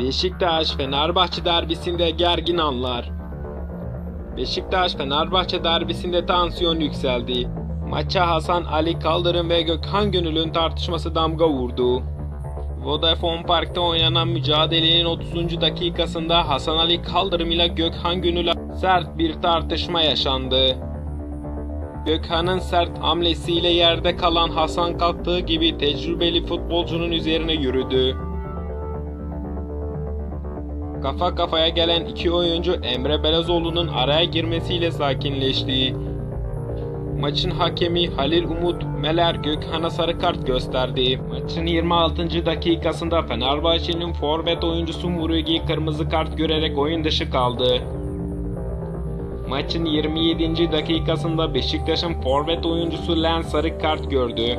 Beşiktaş-Fenerbahçe derbisinde gergin anlar. Beşiktaş-Fenerbahçe derbisinde tansiyon yükseldi. Maça Hasan Ali Kaldırım ve Gökhan Gönül'ün tartışması damga vurdu. Vodafone Park'ta oynanan mücadelenin 30. dakikasında Hasan Ali Kaldırım ile Gökhan Gönül'e sert bir tartışma yaşandı. Gökhan'ın sert hamlesiyle yerde kalan Hasan kalktığı gibi tecrübeli futbolcunun üzerine yürüdü. Kafa kafaya gelen iki oyuncu Emre Belezoğlu'nun araya girmesiyle sakinleşti. Maçın hakemi Halil Umut Meler Gökhan'a sarı kart gösterdi. Maçın 26. dakikasında Fenerbahçe'nin forvet oyuncusu Murugi kırmızı kart görerek oyun dışı kaldı. Maçın 27. dakikasında Beşiktaş'ın forvet oyuncusu Len sarı kart gördü.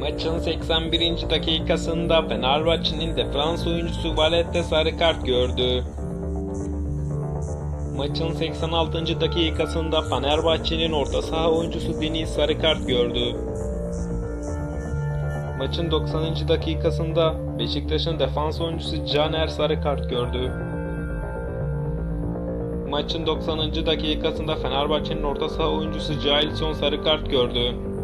Maçın 81. dakikasında Fenerbahçe'nin defans oyuncusu Valette sarı kart gördü. Maçın 86. dakikasında Fenerbahçe'nin orta saha oyuncusu Deniz sarı kart gördü. Maçın 90. dakikasında Beşiktaş'ın defans oyuncusu Caner sarı kart gördü. Maçın 90. dakikasında Fenerbahçe'nin orta saha oyuncusu Jailson sarı kart gördü.